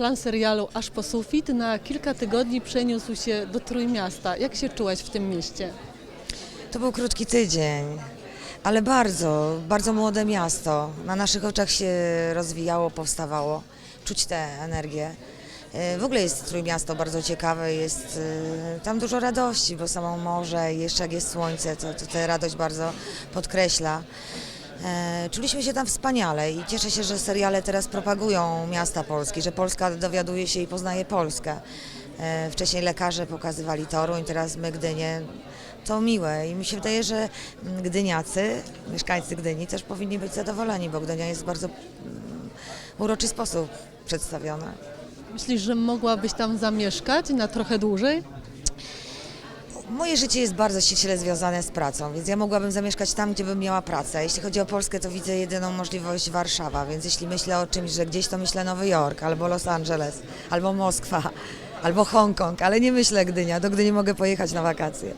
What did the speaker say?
plan serialu Aż po sufit na kilka tygodni przeniósł się do Trójmiasta. Jak się czułaś w tym mieście? To był krótki tydzień, ale bardzo, bardzo młode miasto. Na naszych oczach się rozwijało, powstawało. Czuć tę energię. E, W ogóle jest Trójmiasto bardzo ciekawe, jest e, tam dużo radości, bo samo morze jeszcze jak jest słońce, to, to tę radość bardzo podkreśla. E, Czuliśmy się tam wspaniale i cieszę się, że seriale teraz propagują miasta Polski, że Polska dowiaduje się i poznaje Polskę. E, Wcześniej lekarze pokazywali Toruń, teraz my Gdynię. To miłe i mi się wydaje, że mm, Gdyniacy, mieszkańcy Gdyni też powinni być zadowoleni, bo Gdynia jest w bardzo mm, uroczy sposób przedstawiona. Myślisz, że mogłabyś tam zamieszkać na trochę dłużej? Moje życie jest bardzo ściśle związane z pracą, więc ja mogłabym zamieszkać tam, gdzie bym miała pracę. Jeśli chodzi o Polskę, to widzę jedyną możliwość Warszawa, więc jeśli myślę o czymś, że gdzieś to myślę Nowy Jork, albo Los Angeles, albo Moskwa, albo Hongkong, ale nie myślę Gdynia. Do Gdyni mogę pojechać na wakacje.